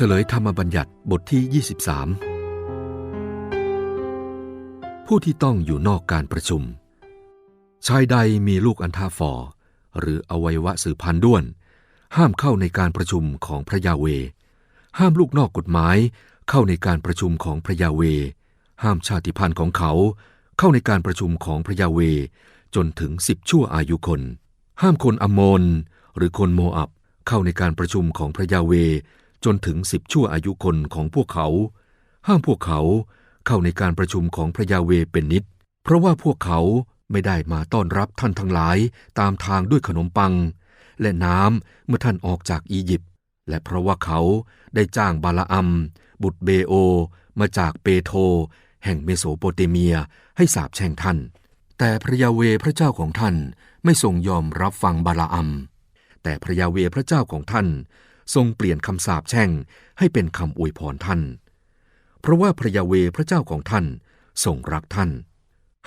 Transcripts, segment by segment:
เฉลยธรรมบัญญัติบทที่ 23 ผู้ที่ต้องอยู่นอกการประชุม ชายใดมีลูกอันทาฟอร์หรืออวัยวะสืบพันธุ์ด้วน ห้ามเข้าในการประชุมของพระยาเว ห้ามลูกนอกกฎหมาย เข้าในการประชุมของพระยาเว ห้ามชาติพันธุ์ของเขา เข้าในการประชุมของพระยาเว จนถึงสิบชั่วอายุคน ห้ามคนอโมนหรือคนโมอับเข้าในการประชุมของพระยาเว จนถึงสิบชั่วอายุคนของพวกเขา ห้ามพวกเขาเข้าในการประชุมของพระยาเวเป็นนิด เพราะว่าพวกเขาไม่ได้มาต้อนรับท่านทั้งหลายตามทางด้วยขนมปัง และน้ำเมื่อท่านออกจากอียิปต์และเพราะว่าเขาได้จ้างบาลาอัม บุตรเบโอ มาจากเปโทแห่งเมโสโปเตเมียให้สาบแช่งท่าน แต่พระยาเวพระเจ้าของท่านไม่ทรงยอมรับฟังบาลาอัม แต่พระยาเวพระเจ้าของท่าน ทรงเปลี่ยนคำสาปแช่งให้เป็นคำอวยพรท่าน เพราะว่าพระยาเวพระเจ้าของท่านทรงรักท่าน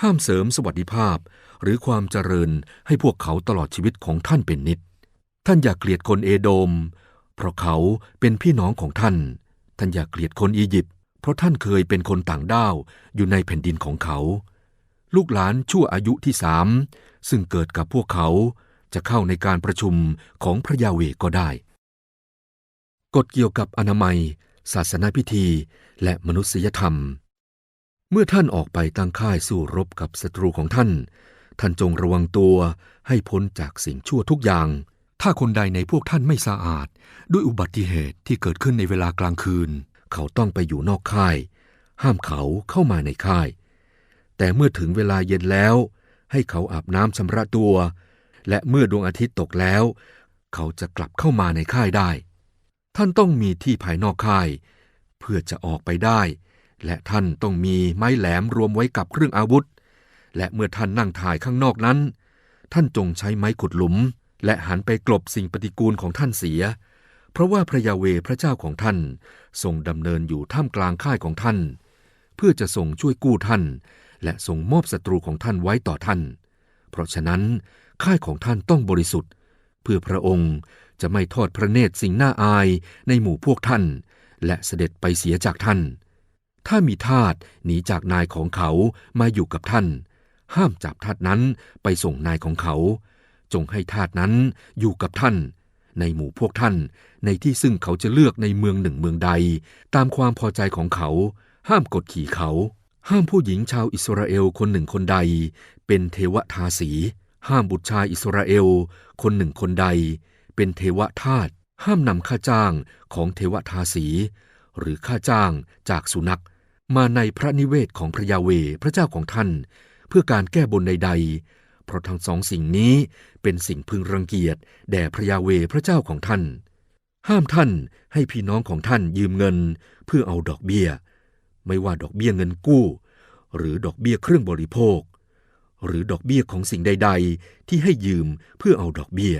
ห้ามเสริมสวัสดิภาพหรือความเจริญให้พวกเขาตลอดชีวิตของท่านเป็นนิด ท่านอย่าเกลียดคนเอโดม เพราะเขาเป็นพี่น้องของท่าน ท่านอย่าเกลียดคนอียิปต์เพราะท่านเคยเป็นคนต่างด้าวอยู่ในแผ่นดินของเขา ลูกหลานชั่วอายุที่สามซึ่งเกิดกับพวกเขาจะเข้าในการประชุมของพระยาเวก็ได้ กฎเกี่ยวกับอนามัย ศาสนาพิธี และมนุษยธรรม เมื่อท่านออกไปตั้งค่ายสู้รบกับศัตรูของท่าน ท่านจงระวังตัวให้พ้นจากสิ่งชั่วทุกอย่าง ถ้าคนใดในพวกท่านไม่สะอาด ด้วยอุบัติเหตุที่เกิดขึ้นในเวลากลางคืน เขาต้องไปอยู่นอกค่าย ห้ามเขาเข้ามาในค่าย แต่เมื่อถึงเวลาเย็นแล้ว ให้เขาอาบน้ำชำระตัว และเมื่อดวงอาทิตย์ตกแล้ว เขาจะกลับเข้ามาในค่ายได้ ท่านต้องมีที่ภายนอกค่าย เพื่อจะออกไปได้ และท่านต้องมีไม้แหลมรวมไว้กับเครื่องอาวุธ และเมื่อท่านนั่งถ่ายข้างนอกนั้น ท่านจงใช้ไม้ขุดหลุม และหันไปกลบสิ่งปฏิกูลของท่านเสีย เพราะว่าพระยาเวพระเจ้าของท่านทรงดำเนินอยู่ท่ามกลางค่ายของท่าน เพื่อจะทรงช่วยกู้ท่าน และทรงมอบศัตรูของท่านไว้ต่อท่าน เพราะฉะนั้นค่ายของท่านต้องบริสุทธิ์ เพื่อพระองค์ จะไม่ทอดพระเนตรสิ่งน่าอายในหมู่พวกท่าน และเสด็จไปเสียจากท่าน ถ้ามีทาสหนีจากนายของเขามาอยู่กับท่าน ห้ามจับทาสนั้นไปส่งนายของเขา จงให้ทาสนั้นอยู่กับท่าน ในหมู่พวกท่าน ในที่ซึ่งเขาจะเลือกในเมืองหนึ่งเมืองใด ตามความพอใจของเขา ห้ามกดขี่เขา ห้ามผู้หญิงชาวอิสราเอลคนหนึ่งคนใด เป็นเทวทาสี ห้ามบุตรชายอิสราเอล คนหนึ่งคนใด เป็นเทวทาสห้ามนำค่าจ้างของเทวทาสี หรือค่าจ้างจากสุนัข มาในพระนิเวศของพระยาเวพระเจ้าของท่าน เพื่อการแก้บนใดๆ เพราะทั้งสองสิ่งนี้เป็นสิ่งพึงรังเกียจแด่พระยาเวพระเจ้าของท่าน ห้ามท่านให้พี่น้องของท่านยืมเงิน เพื่อเอาดอกเบี้ย ไม่ว่าดอกเบี้ยเงินกู้ หรือดอกเบี้ยเครื่องบริโภค หรือดอกเบี้ยของสิ่งใด ๆ ที่ให้ยืมเพื่อเอาดอกเบี้ย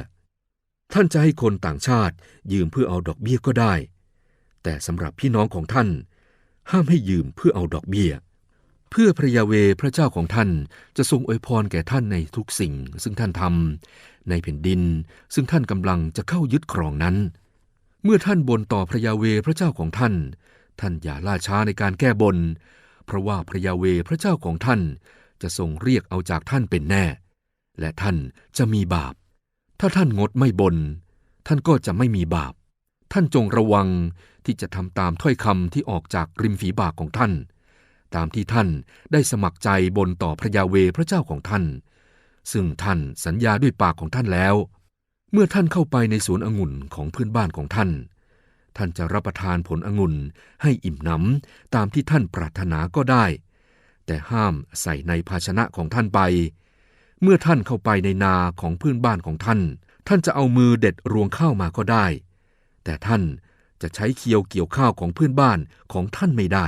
ท่านจะให้คนต่างชาติยืมเพื่อเอาดอกเบี้ยก็ได้ แต่สำหรับพี่น้องของท่าน ห้ามให้ยืมเพื่อเอาดอกเบี้ย เพื่อพระยาเวพระเจ้าของท่านจะทรงอวยพรแก่ท่านในทุกสิ่ง ซึ่งท่านทำในแผ่นดิน ซึ่งท่านกำลังจะเข้ายึดครองนั้น เมื่อท่านบนต่อพระยาเวพระเจ้าของท่าน ท่านอย่าล่าช้าในการแก้บน เพราะว่าพระยาเวพระเจ้าของท่านจะทรงเรียกเอาจากท่านเป็นแน่ และท่านจะมีบาป ถ้าท่านงดไม่บน ท่านก็จะไม่มีบาป ท่านจงระวังที่จะทำตามถ้อยคำที่ออกจากริมฝีปากของท่าน ตามที่ท่านได้สมัครใจบนต่อพระยาเวพระเจ้าของท่าน ซึ่งท่านสัญญาด้วยปากของท่านแล้ว เมื่อท่านเข้าไปในสวนองุ่นของเพื่อนบ้านของท่าน ท่านจะรับประทานผลองุ่นให้อิ่มหนำตามที่ท่านปรารถนาก็ได้ แต่ห้ามใส่ในภาชนะของท่านไป เมื่อท่านเข้าไปในนาของเพื่อนบ้านของท่าน ท่านจะเอามือเด็ดรวงข้าวมาก็ได้ แต่ท่านจะใช้เคียวเกี่ยวข้าวของเพื่อนบ้านของท่านไม่ได้